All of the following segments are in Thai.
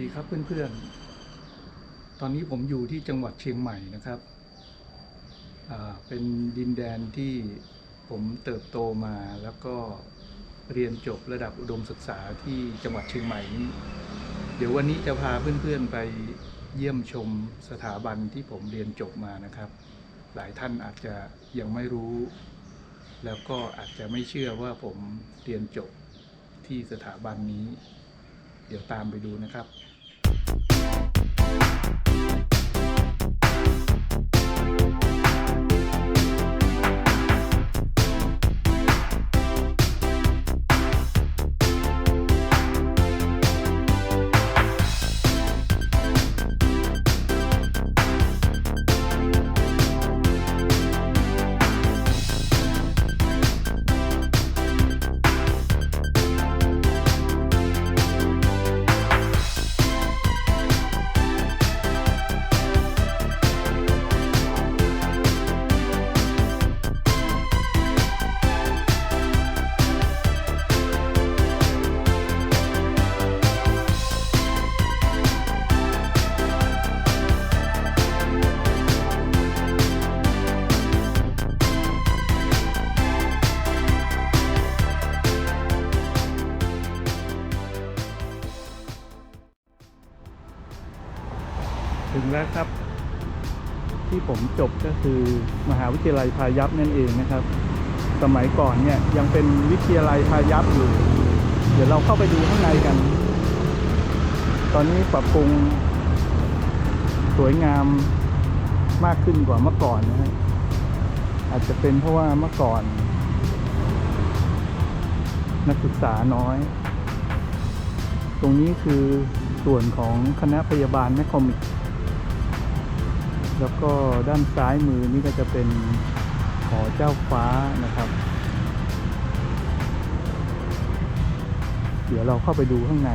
ดีครับเพื่อนๆ ตอนนี้ผมอยู่ที่จังหวัดเชียงใหม่นะครับ เป็นดินแดนที่ผมเติบโตมาแล้วก็เรียนจบระดับอุดมศึกษาที่จังหวัดเชียงใหม่นี้ เดี๋ยววันนี้จะพาเพื่อนๆไปเยี่ยมชมสถาบันที่ผมเรียนจบมานะครับ หลายท่านอาจจะยังไม่รู้ แล้วก็อาจจะไม่เชื่อว่าผมเรียนจบที่สถาบันนี้ เดี๋ยวตามไปดูนะครับ จบก็คือมหาวิทยาลัยพายัพนั่นเองนะครับ สมัยก่อนเนี่ยยังเป็นวิทยาลัยพายัพอยู่ เดี๋ยวเราเข้าไปดูข้างในกัน ตอนนี้ปรับปรุงสวยงามมากขึ้นกว่าเมื่อก่อนนะฮะอาจจะเป็นเพราะว่าเมื่อก่อน นักศึกษาน้อย ตรงนี้คือส่วนของคณะพยาบาลแมคคอมิก แล้วก็ด้านซ้ายมือนี่ก็จะเป็นหอเจ้าฟ้านะครับ เดี๋ยวเราเข้าไปดูข้างใน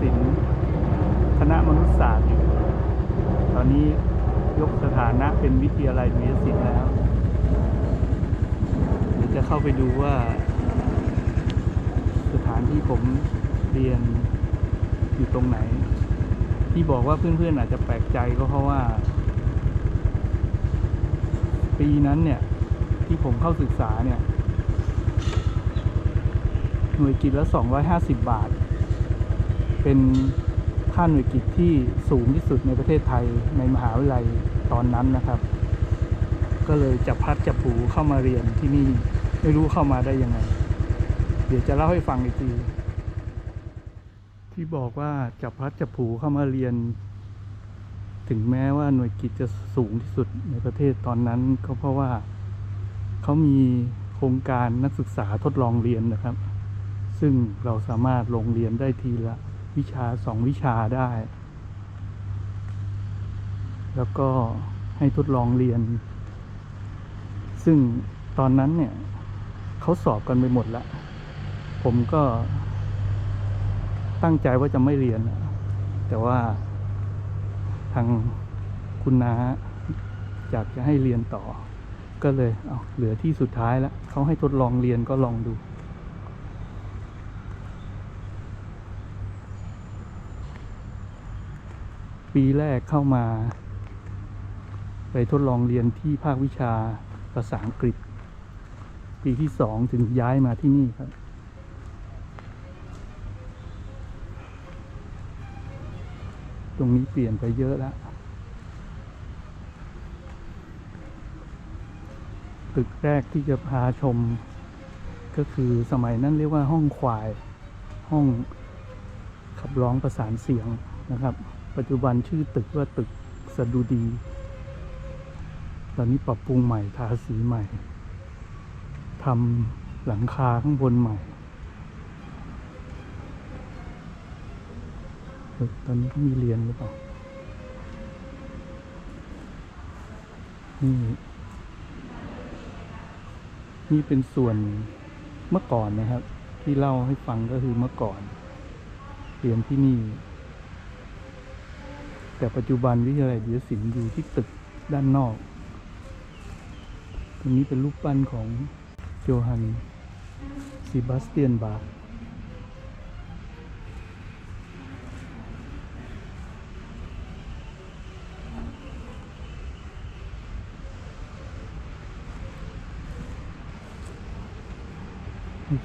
ศิลป์คณะมนุษยศาสตร์อยู่ ตอนนี้ยกสถานะเป็นวิทยาลัยดุริยศิลป์แล้ว เดี๋ยวจะเข้าไปดูว่า สถานที่ผมเรียนอยู่ตรงไหน ที่บอกว่าเพื่อนๆอาจจะแปลกใจก็เพราะว่า ปีนั้นเนี่ย ที่ผมเข้าศึกษาเนี่ย หน่วยกิจละ250 บาท เป็นค่าหน่วยกิจที่สูงที่สุดในประเทศไทยในมหาวิทยาลัยตอนนั้นนะครับ ก็เลยจับพัดจับผูเข้ามาเรียนที่นี่ไม่รู้เข้ามาได้ยังไง เดี๋ยวจะเล่าให้ฟังอีกที ที่บอกว่าจับพัดจับผูเข้ามาเรียน ถึงแม้ว่าหน่วยกิจจะสูงที่สุดในประเทศตอนนั้นก็เพราะว่าเขามีโครงการนักศึกษาทดลองเรียนนะครับ ซึ่งเราสามารถลงเรียนได้ทีละ วิชาสองวิชาได้ แล้วก็ให้ทดลองเรียน ซึ่งตอนนั้นเนี่ยเขาสอบกันไปหมดแล้วผมก็ตั้งใจว่าจะไม่เรียน แต่ว่าทางคุณน้าอยากจะให้เรียนต่อ ก็เลย เอาเหลือที่สุดท้ายแล้วเขาให้ทดลองเรียนก็ลองดู ปีแรกเข้ามา ไปทดลองเรียนที่ภาควิชาภาษาอังกฤษ ปีที่สองถึงย้ายมาที่นี่ครับ ตรงนี้เปลี่ยนไปเยอะแล้วตึกแรกที่จะพาชมก็คือสมัยนั้นเรียกว่าห้องควาย ห้องขับร้องประสานเสียงนะครับ ปัจจุบันชื่อตึกว่าตึกสดุดี ตอนนี้ปรับปรุงใหม่ ทาสีใหม่ทำหลังคาข้างบนใหม่ ตอนนี้มีเรียนหรือเปล่า นี่ นี่เป็นส่วนเมื่อก่อนนะครับ ที่เล่าให้ฟังก็คือเมื่อก่อน เรียนที่นี่ แต่ปัจจุบันวิทยาลัยเดียศิลป์อยู่ที่ตึกด้านนอก ตรงนี้เป็นรูปปั้นของโจฮันซีบาสเตียนบาร์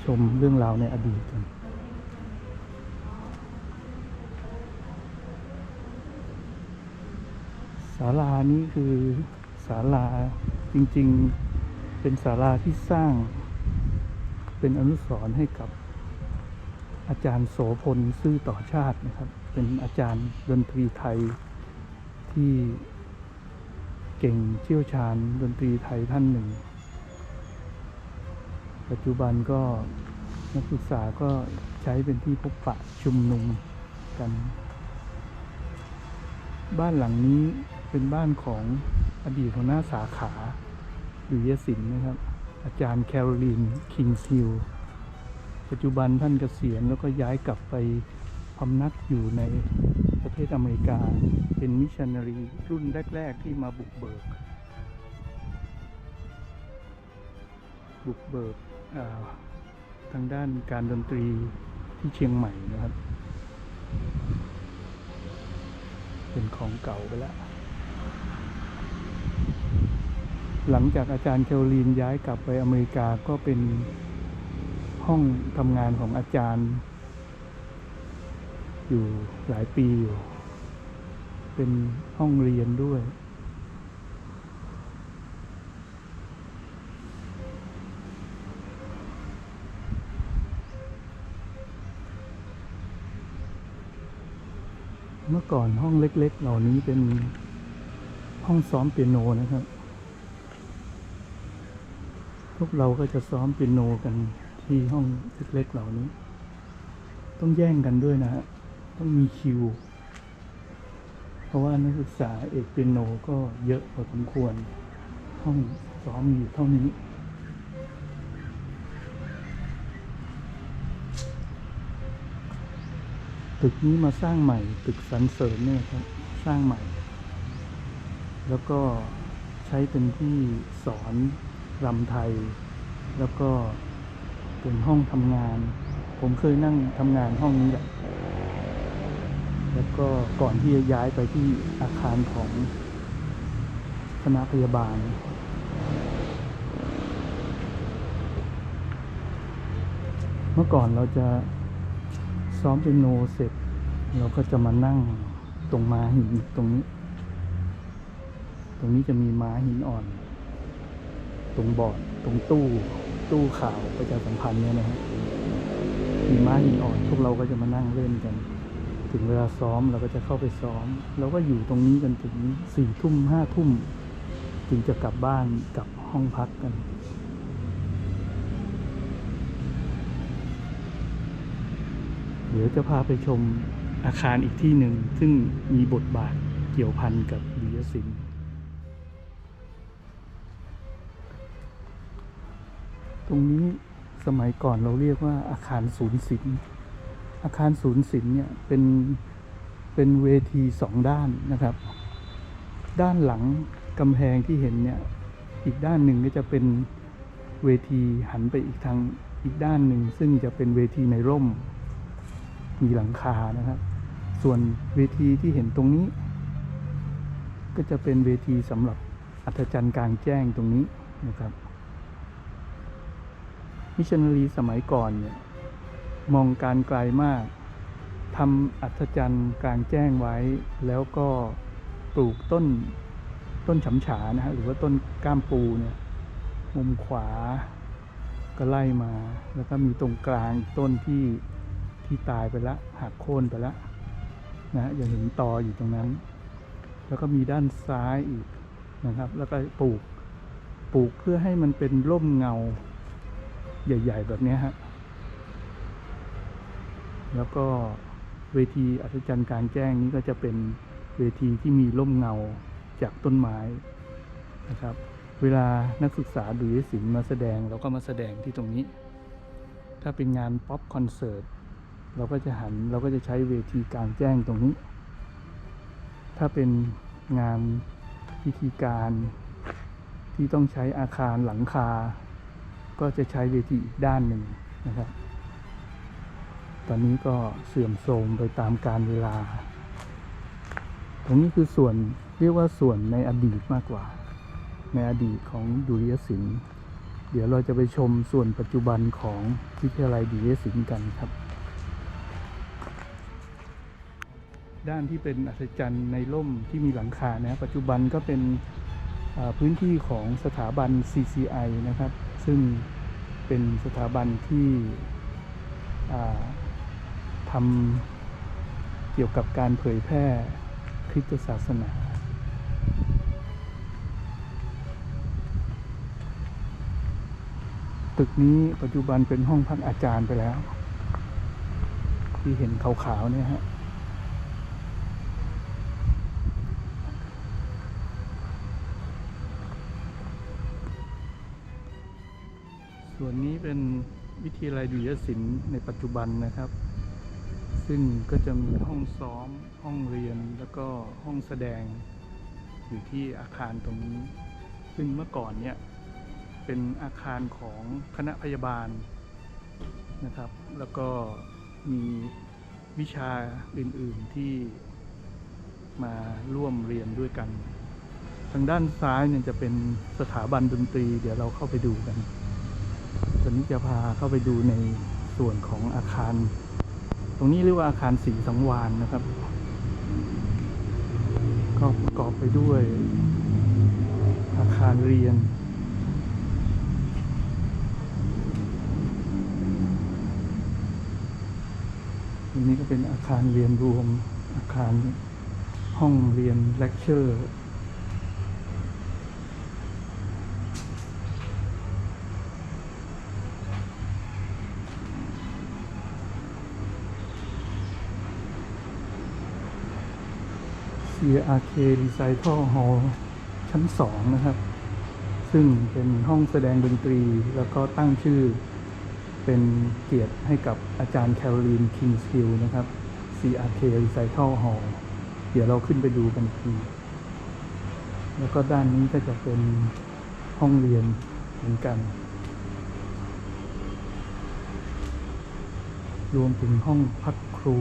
ชมเรื่องราวในอดีตกันาลานี้คือศาลาจริงๆเป็นศาลาที่สร้าง เป็นอนุสรณ์ให้กับอาจารย์โสพลซื่อต่อชาตินะครับ เป็นอาจารย์ดนตรีไทยที่เก่งเชี่ยวชาญดนตรีไทยท่านหนึ่ง ปัจจุบันก็นักศึกษาก็ใช้เป็นที่พบปะชุมนุมกัน บ้านหลังนี้ เป็นบ้านของอดีตหัวหน้าสาขาดุริยศิลป์นะครับ อาจารย์แคโรลีนคิงซิลปัจจุบันท่านเกษียณแล้วก็ย้ายกลับไปพำนักอยู่ในประเทศอเมริกา เป็นมิชชันนารีรุ่นแรก ๆ ที่มาบุกเบิก บุกเบิกทางด้านการดนตรีที่เชียงใหม่นะครับ เป็นของเก่าไปแล้ว หลังจากอาจารย์แคโรลีนย้ายกลับไปอเมริกาก็เป็นห้องทำงานของอาจารย์ อยู่หลายปีอยู่ เป็นห้องเรียนด้วย เมื่อก่อนห้องเล็ก ๆ เหล่านี้เป็นห้องซ้อมเปียโนนะครับ วกเราก็จะซ้อมเปียโนกันที่ห้องเล็กๆเหล่านี้ ต้องแย่งกันด้วยนะฮะ ต้องมีคิว เพราะว่านักศึกษาเอกเปียโนก็เยอะพอสมควร ห้องซ้อมมีอยู่เท่านี้ตึกนี้มาสร้างใหม่ ตึกสันเสริญเนี่ยครับ สร้างใหม่ แล้วก็ใช้เป็นที่สอน รำไทย แล้วก็เป็นห้องทำงาน ผมเคยนั่งทำงานห้องนี้แหละแล้วก็ก่อนที่จะย้ายไปที่อาคารของคณะพยาบาล เมื่อก่อนเราจะซ้อมเป็นโนเสร็จ เราก็จะมานั่งตรงม้าหินตรงนี้ ตรงนี้จะมีม้าหินอ่อน ตรงบอร์ดตรงตู้ตู้ข่าวประชาสัมพันธ์เนี่ยนะฮะมีม้าหินอ่อนพวกเราก็จะมานั่งเล่นกัน ถึงเวลาซ้อมเราก็จะเข้าไปซ้อมเราก็อยู่ตรงนี้กันถึงสี่ทุ่มห้าทุ่มถึงจะกลับบ้านกลับห้องพักกันเดี๋ยวจะพาไปชมอาคารอีกที่หนึ่ง ซึ่งมีบทบาทเกี่ยวพันกับวิทยาศิ ตรงนี้สมัยก่อนเราเรียกว่าอาคารศูนย์ศิลป์อาคารศูนย์ศิลป์เนี่ยเป็นเป็นเวทีสองด้านนะครับ ด้านหลังกำแพงที่เห็นเนี่ยอีกด้านหนึ่งก็จะเป็นเวทีหันไปอีกทางอีกด้านหนึ่ง ซึ่งจะเป็นเวทีในร่ม มีหลังคานะครับ ส่วนเวทีที่เห็นตรงนี้ ก็จะเป็นเวทีสำหรับอัธจันทร์กลางแจ้งตรงนี้นะครับ มิชันนารีสมัยก่อนเนี่ยมองการไกลมากทำอัธจันทร์กลางแจ้งไว้ แล้วก็ปลูกต้นต้นฉำฉานะฮะหรือว่าต้นก้ามปูเนี่ยมุมขวาก็ไล่มา แล้วก็มีตรงกลางต้นที่ที่ตายไปละหักโค่นไปละนะยังเห็นตออยู่ตรงนั้น แล้วก็มีด้านซ้ายอีกนะครับ แล้วก็ปลูกปลูกเพื่อให้มันเป็นร่มเงา ใหญ่ ๆ แบบนี้ฮะ แล้วก็เวทีอัศจรรย์การแจ้งนี้ก็จะเป็นเวทีที่มีร่มเงาจากต้นไม้นะครับ เวลานักศึกษาดุริยศิลป์มาแสดงเราก็มาแสดงที่ตรงนี้ ถ้าเป็นงานป๊อปคอนเสิร์ตเราก็จะหันเราก็จะใช้เวทีกางแจ้งตรงนี้ ถ้าเป็นงานพิธีการที่ต้องใช้อาคารหลังคา ก็จะใช้เวทีอีกด้านหนึ่งนะครับ ตอนนี้ก็เสื่อมโทรมไปตามกาลเวลา ตรงนี้คือส่วนเรียกว่าส่วนในอดีตมากกว่า ในอดีตของดุริยศิลป์ เดี๋ยวเราจะไปชมส่วนปัจจุบันของวิทยาลัยดุริยศิลป์กันครับ ด้านที่เป็นอัศจรรย์ในร่มที่มีหลังคานะปัจจุบันก็เป็นพื้นที่ของสถาบัน CCI นะครับ ซึ่งเป็นสถาบันที่ทำเกี่ยวกับการเผยแพร่คริสตศาสนา ตึกนี้ปัจจุบันเป็นห้องพักอาจารย์ไปแล้ว ที่เห็นขาวๆเนี่ยฮะ ส่ วนนี้เป็นวิทยาลัยดุริยศิลป์ในปัจจุบันนะครับ ซึ่งก็จะมีห้องซ้อม ห้องเรียนแล้วก็ห้องแสดง อยู่ที่อาคารตรงนี้ ซึ่งเมื่อก่อนเนี่ยเป็นอาคารของคณะพยาบาลนะครับ แล้วก็มีวิชาอื่นๆที่มาร่วมเรียนด้วยกัน ทางด้านซ้ายเนี่ยจะเป็นสถาบันดนตรี เดี๋ยวเราเข้าไปดูกัน ตอนนี้จะพาเข้าไปดูในส่วนของอาคาร ตรงนี้เรียกว่าอาคารสีสังวานนะครับ ก็ประกอบไปด้วย อาคารเรียนอันนี้ก็เป็นอาคารเรียนรวมอาคารห้องเรียนเลคเชอร์ CRK Recital Hall ชั้นสองนะครับ ซึ่งเป็นห้องแสดงดนตรี แล้วก็ตั้งชื่อเป็นเกียรติให้กับอาจารย์แคโรลีนคิงสคิลนะครับ CRK Recital Hall เดี๋ยวเราขึ้นไปดูกันที แล้วก็ด้านนี้ก็จะเป็นห้องเรียนเหมือนกัน รวมถึงห้องพักครู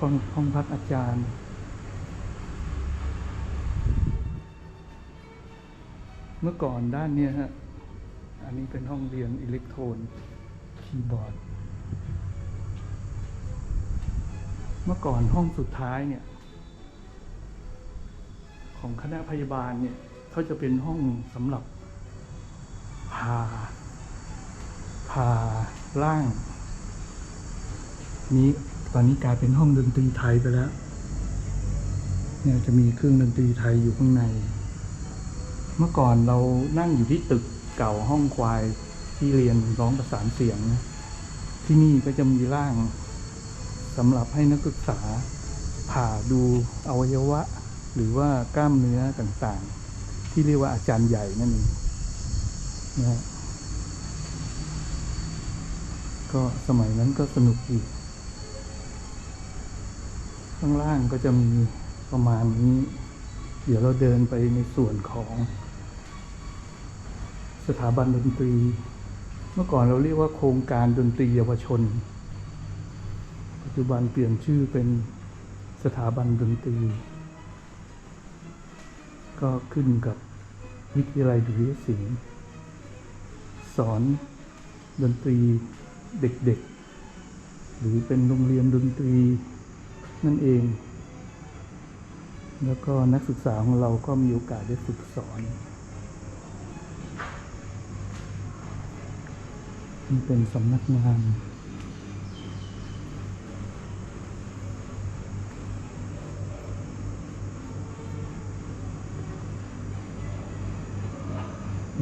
ห้องห้องพักอาจารย์ เมื่อก่อนด้านเนี้ยฮะ อันนี้เป็นห้องเรียนอิเล็กโทรนคีย์บอร์ด เมื่อก่อนห้องสุดท้ายเนี่ย ของคณะพยาบาลเนี่ยเขาจะเป็นห้องสำหรับผ่าผ่าร่าง นี้ตอนนี้กลายเป็นห้องดนตรีไทยไปแล้ว เนี่ยจะมีเครื่องดนตรีไทยอยู่ข้างใน เมื่อก่อนเรานั่งอยู่ที่ตึกเก่าห้องควายที่เรียนร้องประสานเสียง ที่นี่ก็จะมีร่างสำหรับให้นักศึกษาผ่าดูอวัยวะ หรือว่ากล้ามเนื้อต่างๆ ที่เรียกว่าอาจารย์ใหญ่นั่นเองนะก็สมัยนั้นก็สนุกอีก ข้างล่างก็จะมีประมาณนี้ เดี๋ยวเราเดินไปในส่วนของ สถาบันดนตรี เมื่อก่อนเราเรียกว่าโครงการดนตรีเยาวชน ปัจจุบันเปลี่ยนชื่อเป็นสถาบันดนตรี ก็ขึ้นกับวิทยาลัยดุริยศิลป์สอนดนตรีเด็กๆ หรือเป็นโรงเรียนดนตรีนั่นเอง แล้วก็นักศึกษาของเราก็มีโอกาสได้ฝึกสอน นี่เป็นสำนักงาน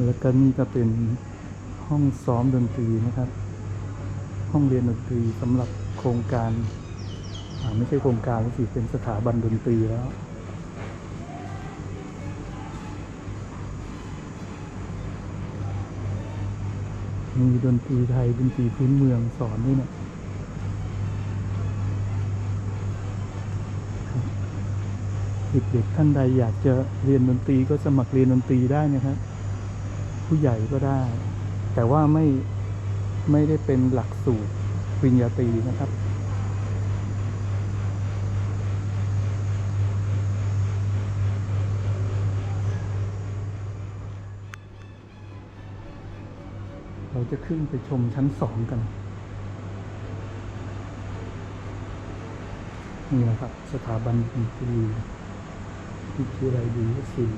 แล้วก็นี่ก็เป็นห้องซ้อมดนตรีนะครับ ห้องเรียนดนตรีสำหรับโครงการไม่ใช่โครงการสิเป็นสถาบันดนตรีแล้ว มีดนตรีไทยดนตรีพื้นเมืองสอนด้วยเนี่ยเด็กๆท่านใดอยากจะเรียนดนตรีก็สมัครเรียนดนตรีได้นะครับ ผู้ใหญ่ก็ได้ แต่ว่าไม่ไม่ได้เป็นหลักสูตรปริญญาตรีนะครับ จะขึ้นไปชมชั้นสองกัน นี่นะครับ สถาบันดนตรีวิทยาลัยดีศิลป์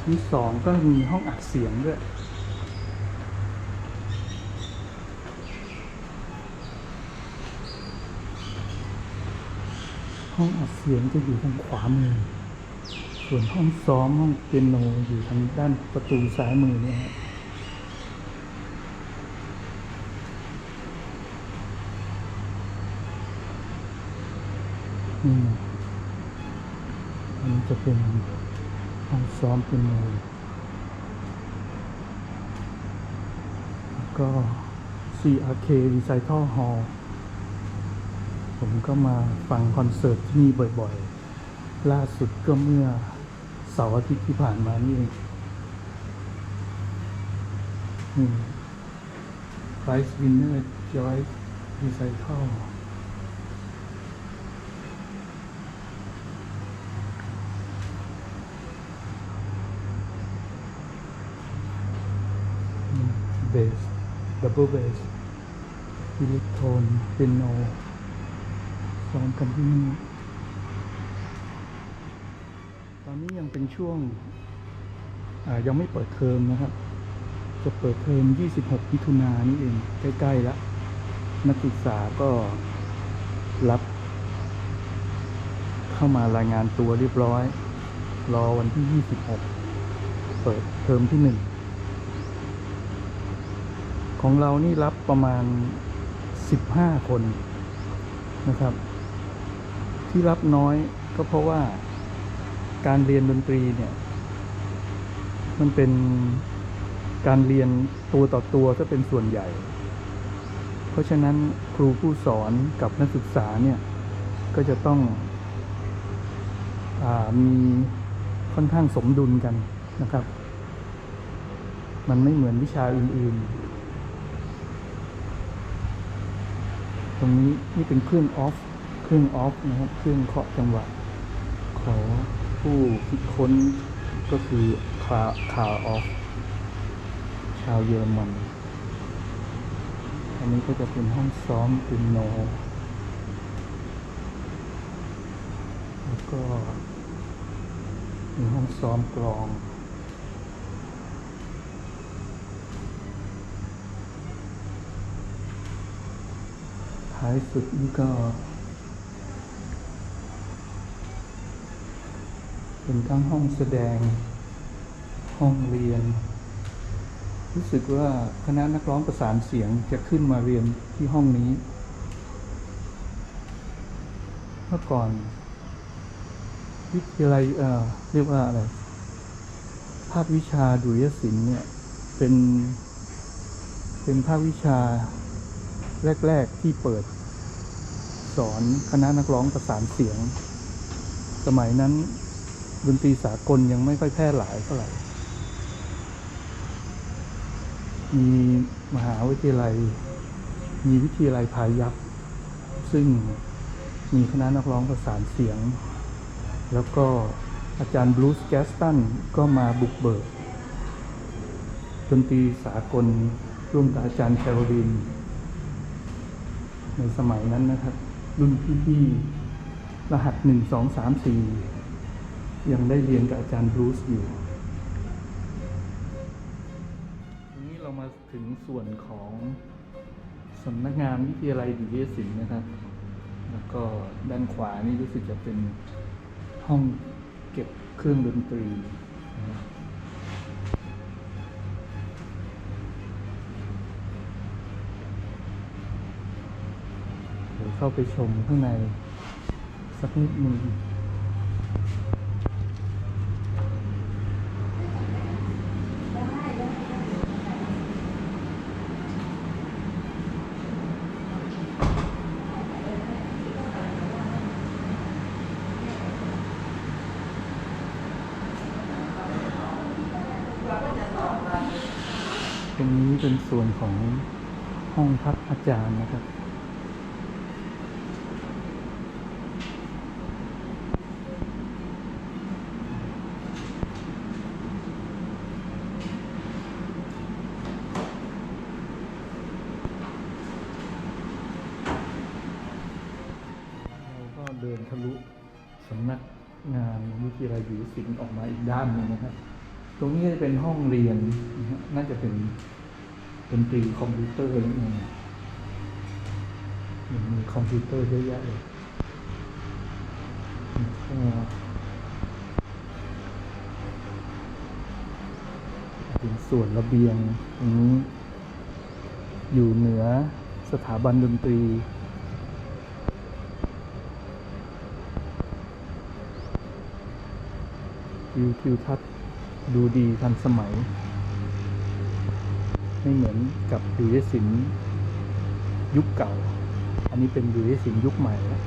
ชั้นสองก็มีห้องอัดเสียงด้วยห้องอัดเสียงจะอยู่ทางขวามือ ส่วนห้องซ้อมห้องเปียโนอยู่ทางด้านประตูซ้ายมือเนี่ยฮะนี่นะอันนี้จะเป็นห้องซ้อมเปียโนแล้วก็ CRK Recital Hall ผมก็มาฟังคอนเสิร์ตที่นี่บ่อยๆ ล่าสุดก็เมื่อ สาร์อาทิตย์ที่ผ่านมานี่เองนี่ Prize Winner Joyce Recital เบสดับเบิลเบสอิเล็กโทนเปียโนซ้อมกันที่นี่ ต อนนี้ยังเป็นช่วงยังไม่เปิดเทอมนะครับ จะเปิดเทอม 26 มิถุนายนนี่เอง ใกล้ๆแล้วนักศึกษาก็รับ เข้ามารายงานตัวเรียบร้อย รอวันที่ 26 เปิดเทอมที่หนึ่งของเรานี่รับประมาณ 15 คนนะครับ ที่รับน้อยก็เพราะว่า การเรียนดนตรีเนี่ย มันเป็นการเรียนตัวต่อตัวถ้าเป็นส่วนใหญ่ เพราะฉะนั้นครูผู้สอนกับนักศึกษาเนี่ยก็จะต้องอมีค่อนข้างสมดุลกันนะครับ มันไม่เหมือนวิชาอื่นๆ ตรงนี้นี่เป็นเครื่องออฟ เครื่องออฟนะครับ เครื่องเคาะจังหวะขอ ผู้คิดค้นก็คือคาคาออฟชาวเยอรมันอันนี้ก็จะเป็นห้องซ้อมปินโน แล้วก็มีห้องซ้อมกลองท้ายสุดนี่ก็ เป็นทั้งห้องแสดง ห้องเรียน รู้สึกว่าคณะนักร้องประสานเสียงจะขึ้นมาเรียนที่ห้องนี้ เมื่อก่อน วิทยาลัยเอ่อเรียกว่าอะไร ภาควิชาดุริยศิลป์เนี่ย เป็น เป็นภาควิชาแรก ๆ ที่เปิด สอนคณะนักร้องประสานเสียง สมัยนั้น ดนตรีสากลยังไม่ค่อยแพร่หลายเท่าไหร่ มีมหาวิทยาลัย มีวิทยาลัยพายัพซึ่งมีคณะนักร้องประสานเสียง แล้วก็อาจารย์บรูซแกสตันก็มาบุกเบิกดนตรีสากลร่วมกับอาจารย์แคโรลิน ในสมัยนั้นนะครับ รุ่นพี่ๆรหัสหนึ่งสองสามสี่ ยังได้เรียนกับอาจารย์บรูซอยู่ทีนี้เรามาถึงส่วนของสำนักงานวิทยาลัยดุริยศิลป์นะครับ แล้วก็ด้านขวานี่รู้สึกจะเป็นห้องเก็บเครื่องดนตรีนะครับเดี๋ยวเข้าไปชมข้างในสักนิดหนึ่ง ตรงนี้เป็นส่วนของห้องพักอาจารย์นะครับ เราก็เดินทะลุสำนักงานวิทยาลัยดุริยศิลป์ออกมาอีกด้านหนึ่งนะครับ ตรงนี้จะเป็นห้องเรียนน่าจะเป็นดนตรีคอมพิวเตอร์อะไรเงี้ยมีคอมพิวเตอร์เยอะแยะเลยแล้วก็เป็นส่วนระเบียงตรงนี้อยู่เหนือสถาบันดนตรีวิวทิวทัศน์ ดูดีทันสมัย ไม่เหมือนกับดุริยศิลป์ยุคเก่า อันนี้เป็นดุริยศิลป์ยุคใหม่แล้ว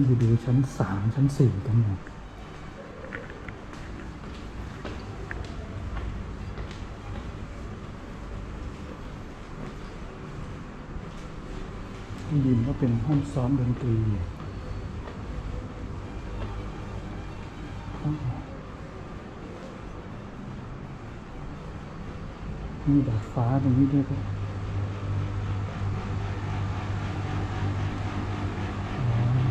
นไปดูชั้นสามชั้นสี่กันหน่อยได้ยินว่าเป็นห้องซ้อมดนตรีมีดาดฟ้าตรงนี้ด้วยครับอ๋อ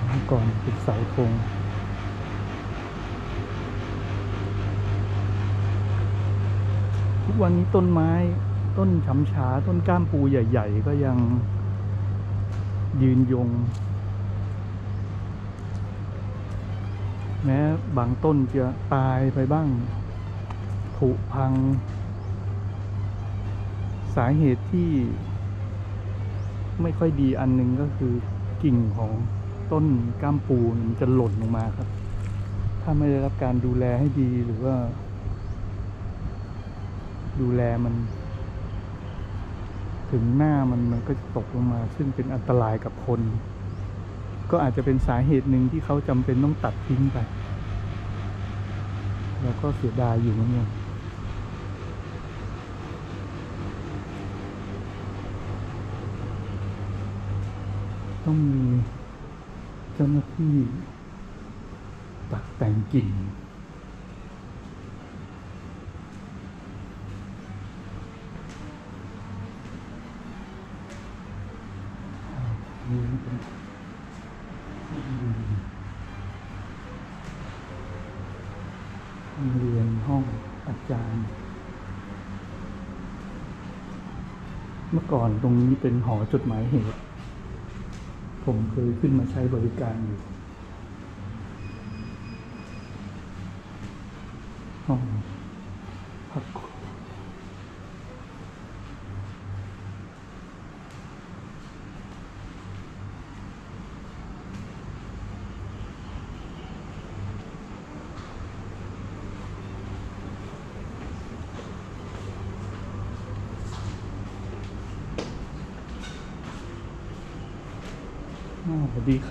เมื่อ ก่อนเป็นเสาธงทุกวันนี้ต้นไม้ต้นฉำฉาต้นก้ามปูใหญ่ ๆ ก็ยังยืนยง แม้บางต้นจะตายไปบ้างผุพัง สาเหตุที่ไม่ค่อยดีอันหนึงก็คือกิ่งของ ต้นก้ามปูมันจะหล่นลงมาครับ ถ้าไม่ได้รับการดูแลให้ดีหรือว่า ดูแลมัน ถึงหน้ามันมันก็จะตกลงมา ซึ่งเป็นอันตรายกับคน ก็อาจจะเป็นสาเหตุหนึ่งที่เขาจำเป็นต้องตัดทิ้งไปเราก็เสียดายอยู่เหมือนกันต้องมี จ้าหน้าที่ตัดแต่งกิ่งนี่เป็นห้องเรียนห้องอาจารย์ เมื่อก่อนตรงนี้เป็นหอจดหมายเหตุ ผมเคยขึ้นมาใช้บริการอยู่ห้องพักครู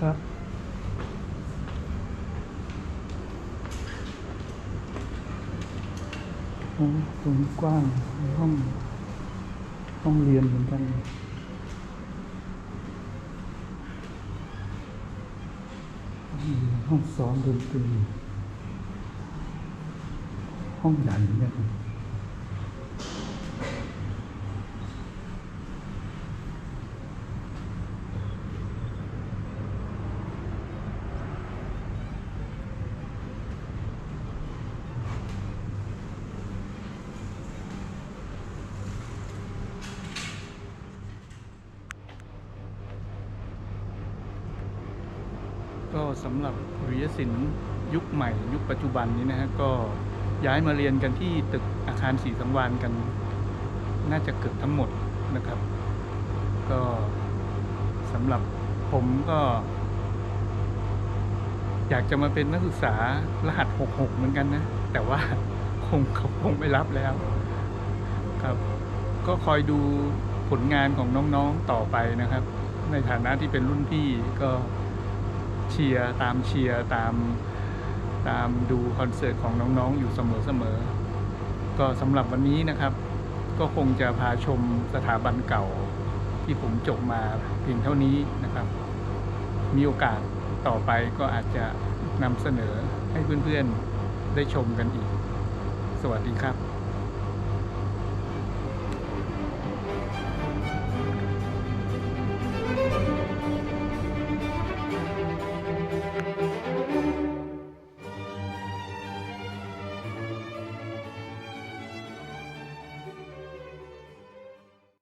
อ่าสวัสดีครับโอ้ตรงกว้างห้องห้องเรียนเหมือนกันห้องซ้อมดนตรีห้องใหญ่เนี่ยครับสำหรับ วิทยาศิลป์ยุคใหม่ ยุคปัจจุบันนี้นะฮะก็ย้ายมาเรียนกันที่ตึกอาคารสีสังวานกัน น่าจะเกือบทั้งหมดนะครับ ก็สำหรับผมก็ อยากจะมาเป็นนักศึกษารหัส 66 เหมือนกันนะ แต่ว่าคงเขาคงไม่รับแล้วครับ ก็คอยดูผลงานของน้องๆต่อไปนะครับ ในฐานะที่เป็นรุ่นพี่ก็ เชียร์ตามเชียร์ตามตามดูคอนเสิร์ตของน้องๆ อยู่เสมอๆ ก็สำหรับวันนี้นะครับ ก็คงจะพาชมสถาบันเก่าที่ผมจบมาเพียงเท่านี้นะครับ มีโอกาสต่อไปก็อาจจะนำเสนอให้เพื่อนๆ ได้ชมกันอีก สวัสดีครับ